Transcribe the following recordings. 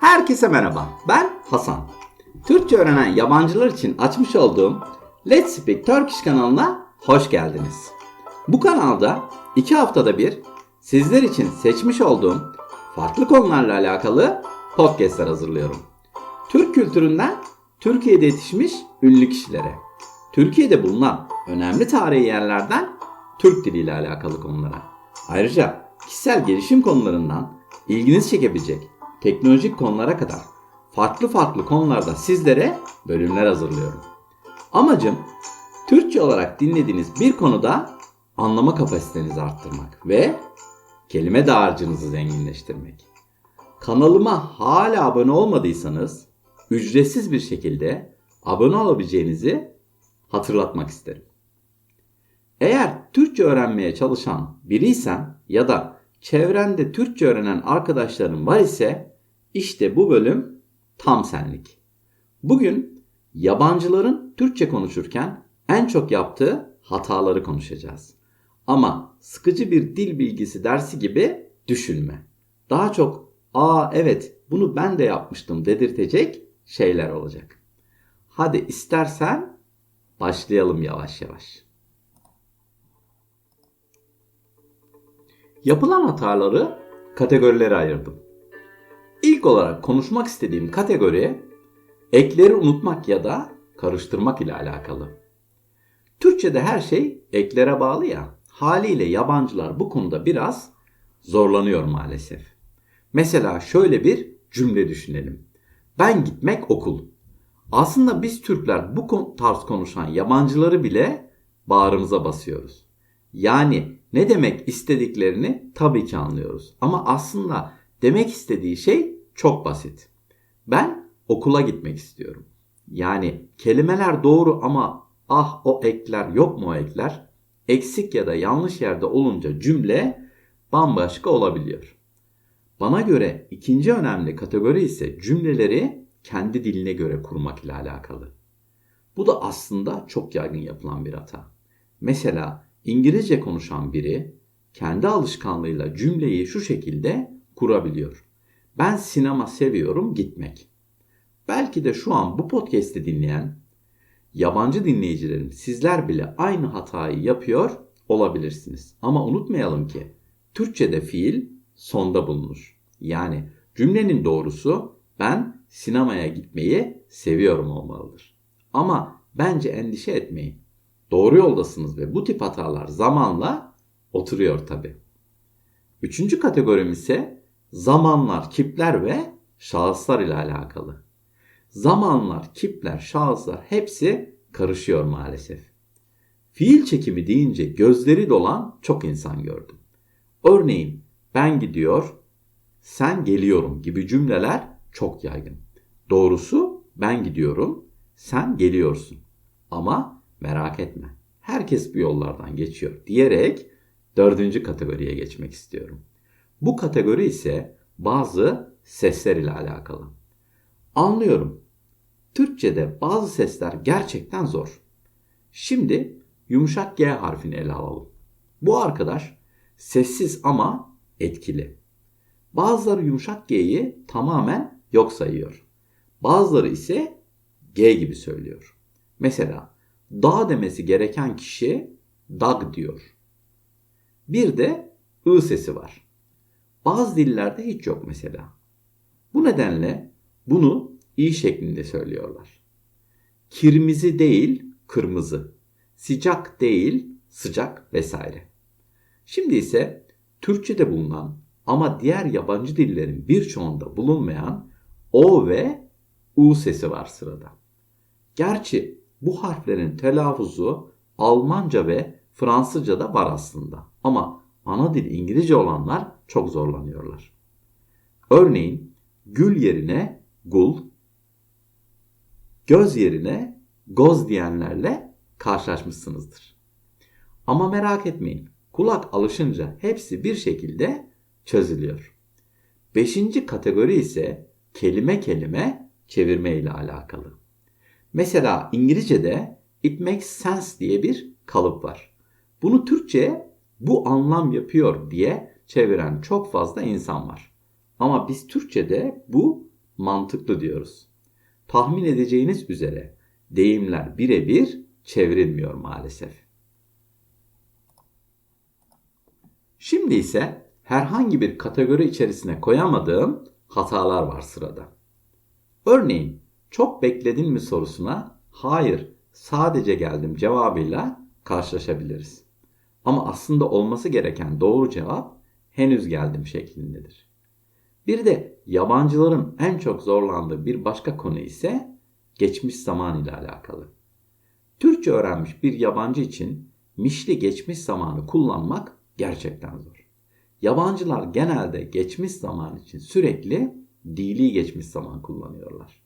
Herkese merhaba. Ben Hasan. Türkçe öğrenen yabancılar için açmış olduğum Let's Speak Turkish kanalına hoş geldiniz. Bu kanalda iki haftada bir sizler için seçmiş olduğum farklı konularla alakalı podcastler hazırlıyorum. Türk kültüründen Türkiye'de yetişmiş ünlü kişilere, Türkiye'de bulunan önemli tarihi yerlerden Türk diliyle alakalı konulara. Ayrıca kişisel gelişim konularından ilginizi çekebilecek teknolojik konulara kadar farklı farklı konularda sizlere bölümler hazırlıyorum. Amacım Türkçe olarak dinlediğiniz bir konuda anlama kapasitenizi arttırmak ve kelime dağarcığınızı zenginleştirmek. Kanalıma hala abone olmadıysanız ücretsiz bir şekilde abone olabileceğinizi hatırlatmak isterim. Eğer Türkçe öğrenmeye çalışan biriysen ya da çevrende Türkçe öğrenen arkadaşların var ise işte bu bölüm tam senlik. Bugün yabancıların Türkçe konuşurken en çok yaptığı hataları konuşacağız. Ama sıkıcı bir dil bilgisi dersi gibi düşünme. Daha çok aa evet bunu ben de yapmıştım dedirtecek şeyler olacak. Hadi istersen başlayalım yavaş yavaş. Yapılan hataları kategorilere ayırdım. İlk olarak konuşmak istediğim kategori ekleri unutmak ya da karıştırmak ile alakalı. Türkçe'de her şey eklere bağlı ya. Haliyle yabancılar bu konuda biraz zorlanıyor maalesef. Mesela şöyle bir cümle düşünelim. Ben gitmek okul. Aslında biz Türkler bu tarz konuşan yabancıları bile bağrımıza basıyoruz. Yani ne demek istediklerini tabii ki anlıyoruz. Ama aslında demek istediği şey çok basit. Ben okula gitmek istiyorum. Yani kelimeler doğru ama ah o ekler yok mu o ekler? Eksik ya da yanlış yerde olunca cümle bambaşka olabiliyor. Bana göre ikinci önemli kategori ise cümleleri kendi diline göre kurmak ile alakalı. Bu da aslında çok yaygın yapılan bir hata. Mesela İngilizce konuşan biri kendi alışkanlığıyla cümleyi şu şekilde kurabiliyor. Ben sinema seviyorum gitmek. Belki de şu an bu podcast'i dinleyen yabancı dinleyicilerim sizler bile aynı hatayı yapıyor olabilirsiniz. Ama unutmayalım ki Türkçe'de fiil sonda bulunur. Yani cümlenin doğrusu ben sinemaya gitmeyi seviyorum olmalıdır. Ama bence endişe etmeyin. Doğru yoldasınız ve bu tip hatalar zamanla oturuyor tabi. Üçüncü kategorim ise zamanlar, kipler ve şahıslar ile alakalı. Zamanlar, kipler, şahıslar hepsi karışıyor maalesef. Fiil çekimi deyince gözleri dolan çok insan gördüm. Örneğin ben gidiyor, sen geliyorum gibi cümleler çok yaygın. Doğrusu ben gidiyorum, sen geliyorsun. Ama merak etme. Herkes bu yollardan geçiyor diyerek dördüncü kategoriye geçmek istiyorum. Bu kategori ise bazı sesler ile alakalı. Anlıyorum. Türkçe'de bazı sesler gerçekten zor. Şimdi yumuşak G harfini ele alalım. Bu arkadaş sessiz ama etkili. Bazıları yumuşak G'yi tamamen yok sayıyor. Bazıları ise G gibi söylüyor. Mesela da demesi gereken kişi dag diyor. Bir de ı sesi var. Bazı dillerde hiç yok mesela. Bu nedenle bunu i şeklinde söylüyorlar. Kirmizi değil kırmızı, sıcak değil sıcak vesaire. Şimdi ise Türkçe'de bulunan ama diğer yabancı dillerin birçoğunda bulunmayan o ve u sesi var sırada. Gerçi bu harflerin telaffuzu Almanca ve Fransızca'da var aslında. Ama ana dil İngilizce olanlar çok zorlanıyorlar. Örneğin gül yerine gul, göz yerine goz diyenlerle karşılaşmışsınızdır. Ama merak etmeyin. Kulak alışınca hepsi bir şekilde çözülüyor. Beşinci kategori ise kelime kelime çevirme ile alakalı. Mesela İngilizce'de it makes sense diye bir kalıp var. Bunu Türkçe'ye bu anlam yapıyor diye çeviren çok fazla insan var. Ama biz Türkçe'de bu mantıklı diyoruz. Tahmin edeceğiniz üzere deyimler birebir çevrilmiyor maalesef. Şimdi ise herhangi bir kategori içerisine koyamadığım hatalar var sırada. Örneğin çok bekledin mi sorusuna hayır sadece geldim cevabıyla karşılaşabiliriz. Ama aslında olması gereken doğru cevap henüz geldim şeklindedir. Bir de yabancıların en çok zorlandığı bir başka konu ise geçmiş zaman ile alakalı. Türkçe öğrenmiş bir yabancı için mişli geçmiş zamanı kullanmak gerçekten zor. Yabancılar genelde geçmiş zaman için sürekli dili geçmiş zaman kullanıyorlar.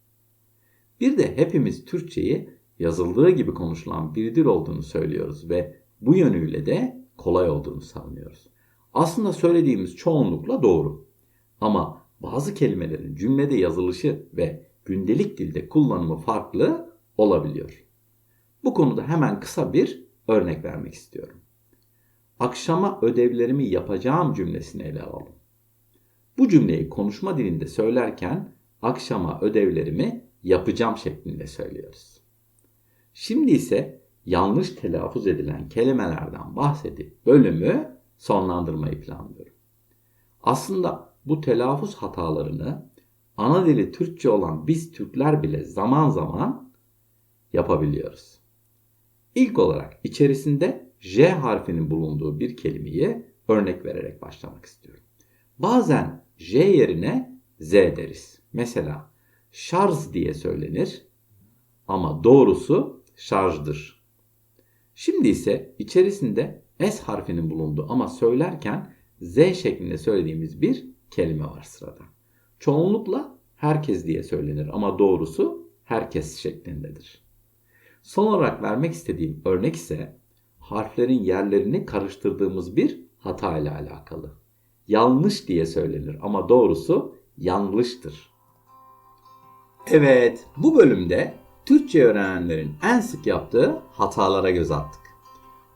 Bir de hepimiz Türkçeyi yazıldığı gibi konuşulan bir dil olduğunu söylüyoruz ve bu yönüyle de kolay olduğunu savunuyoruz. Aslında söylediğimiz çoğunlukla doğru. Ama bazı kelimelerin cümlede yazılışı ve gündelik dilde kullanımı farklı olabiliyor. Bu konuda hemen kısa bir örnek vermek istiyorum. Akşama ödevlerimi yapacağım cümlesini ele alalım. Bu cümleyi konuşma dilinde söylerken akşama ödevlerimi yapacağım şeklinde söylüyoruz. Şimdi ise yanlış telaffuz edilen kelimelerden bahsedip bölümü sonlandırmayı planlıyorum. Aslında bu telaffuz hatalarını ana dili Türkçe olan biz Türkler bile zaman zaman yapabiliyoruz. İlk olarak içerisinde J harfinin bulunduğu bir kelimeyi örnek vererek başlamak istiyorum. Bazen J yerine Z deriz. Mesela şarj diye söylenir ama doğrusu şarjdır. Şimdi ise içerisinde S harfinin bulunduğu ama söylerken Z şeklinde söylediğimiz bir kelime var sırada. Çoğunlukla herkes diye söylenir ama doğrusu herkes şeklindedir. Son olarak vermek istediğim örnek ise harflerin yerlerini karıştırdığımız bir hata ile alakalı. Yanlış diye söylenir ama doğrusu yanlıştır. Evet, bu bölümde Türkçe öğrenenlerin en sık yaptığı hatalara göz attık.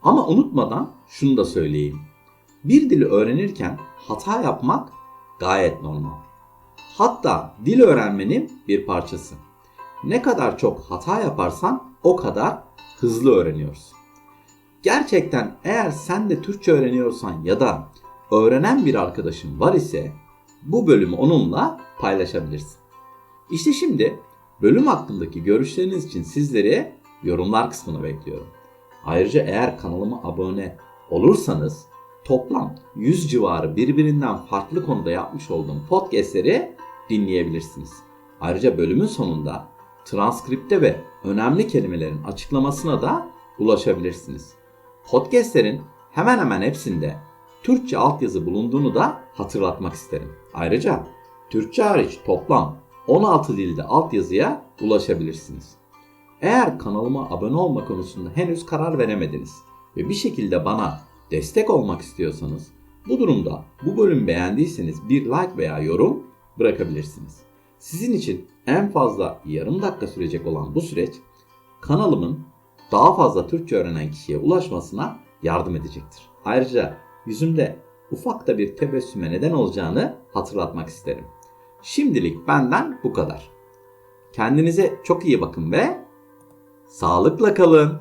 Ama unutmadan şunu da söyleyeyim. Bir dili öğrenirken hata yapmak gayet normal. Hatta dil öğrenmenin bir parçası. Ne kadar çok hata yaparsan o kadar hızlı öğreniyorsun. Gerçekten eğer sen de Türkçe öğreniyorsan ya da öğrenen bir arkadaşın var ise bu bölümü onunla paylaşabilirsin. İşte şimdi bölüm hakkındaki görüşleriniz için sizleri yorumlar kısmına bekliyorum. Ayrıca eğer kanalıma abone olursanız toplam 100 civarı birbirinden farklı konuda yapmış olduğum podcastleri dinleyebilirsiniz. Ayrıca bölümün sonunda transkripte ve önemli kelimelerin açıklamasına da ulaşabilirsiniz. Podcastlerin hemen hemen hepsinde Türkçe altyazı bulunduğunu da hatırlatmak isterim. Ayrıca Türkçe hariç toplam 16 dilde altyazıya ulaşabilirsiniz. Eğer kanalıma abone olma konusunda henüz karar veremediniz ve bir şekilde bana destek olmak istiyorsanız bu durumda bu bölüm beğendiyseniz bir like veya yorum bırakabilirsiniz. Sizin için en fazla yarım dakika sürecek olan bu süreç kanalımın daha fazla Türkçe öğrenen kişiye ulaşmasına yardım edecektir. Ayrıca yüzümde ufak da bir tebessüme neden olacağını hatırlatmak isterim. Şimdilik benden bu kadar. Kendinize çok iyi bakın ve sağlıkla kalın.